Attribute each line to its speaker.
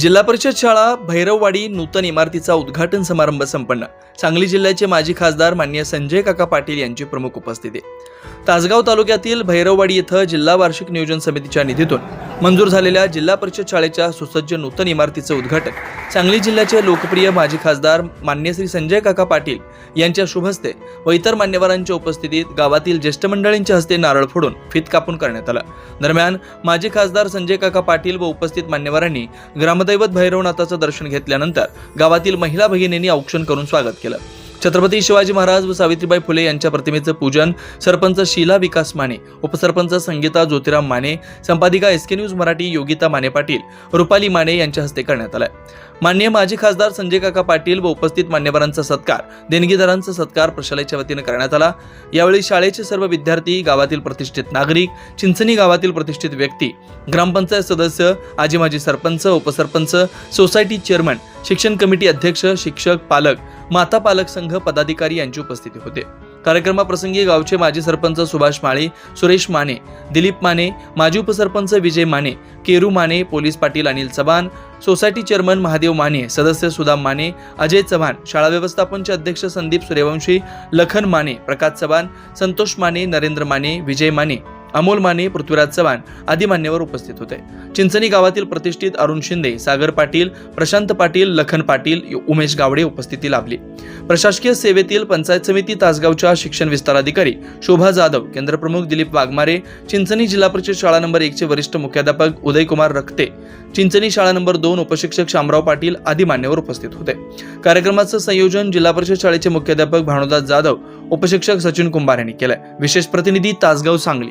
Speaker 1: जिल्हा परिषद शाळा भैरववाडी नूतन इमारतीचा उद्घाटन समारंभ संपन्न. सांगली जिल्ह्याचे माजी खासदार मान्य संजय काका पाटील यांची प्रमुख उपस्थिती. तासगाव तालुक्यातील भैरववाडी इथं जिल्हा वार्षिक नियोजन समितीच्या निधीतून मंजूर झालेल्या जिल्हा परिषद शाळेच्या सुसज्ज नूतन इमारतीचं उद्घाटन. सांगली जिल्ह्याचे लोकप्रिय माजी खासदार मान्य श्री संजय काका पाटील यांच्या शुभहस्ते व इतर मान्यवरांच्या उपस्थितीत गावातील ज्येष्ठ मंडळींच्या हस्ते नारळ फोडून फित कापून करण्यात आलं. दरम्यान माजी खासदार संजय काका पाटील व उपस्थित मान्यवरांनी ग्रामदैवत भैरवनाथाचं दर्शन घेतल्यानंतर गावातील महिला भगिनींनी औक्षण करून स्वागत केलं. छत्रपती शिवाजी महाराज व सावित्रीबाई फुले यांच्या प्रतिमेचं पूजन सरपंच शीला विकास माने उपसरपंच Sangeeta Jyotiram Mane संपादिका S K news Marathi Yogita Mane Patil Rupali Mane यांच्या हस्ते करण्यात आलाय. मान्य माजी खासदार संजय काका पाटील व उपस्थित मान्यवरांचा सत्कार देणगीदारांचा सत्कार प्रशालेच्या वतीनं करण्यात आला. यावेळी शाळेचे सर्व विद्यार्थी गावातील प्रतिष्ठित नागरिक चिंचणी गावातील प्रतिष्ठित व्यक्ती ग्रामपंचायत सदस्य आजी माजी सरपंच उपसरपंच सोसायटी चेअरमन शिक्षण कमिटी अध्यक्ष शिक्षक पालक माता पालक संघ पदाधिकारी यांची उपस्थिती होते. कार्यक्रमाप्रसंगी गावचे माजी सरपंच सुभाष माळे सुरेश माने दिलीप माने माजी उपसरपंच Vijay Mane Keru Mane police Patil Anil Chavan society chairman Mahadev Mane सदस्य सुदाम माने अजय चव्हाण शाळा व्यवस्थापनचे अध्यक्ष संदीप सूर्यवंशी लखन माने प्रकाश चव्हाण संतोष माने नरेंद्र माने विजय माने अमोल माने पृथ्वीराज चव्हाण आदी मान्यवर उपस्थित होते. चिंचणी गावातील प्रतिष्ठित अरुण शिंदे सागर पाटील प्रशांत पाटील लखन पाटील उमेश गावडे उपस्थिती लाभली. प्रशासकीय सेवेतील पंचायत समिती तासगावच्या शिक्षण विस्ताराधिकारी शोभा जाधव केंद्रप्रमुख दिलीप वाघमारे चिंचणी जिल्हा परिषद शाळा नंबर एकचे वरिष्ठ मुख्याध्यापक उदयकुमार रक्ते चिंचणी शाळा नंबर दोन उपशिक्षक शामराव पाटील आदी मान्यवर उपस्थित होते. कार्यक्रमाचं संयोजन जिल्हा परिषद शाळेचे मुख्याध्यापक भानुदास जाधव उपशिक्षक सचिन कुंभार यांनी केलंय. विशेष प्रतिनिधी तासगाव सांगली.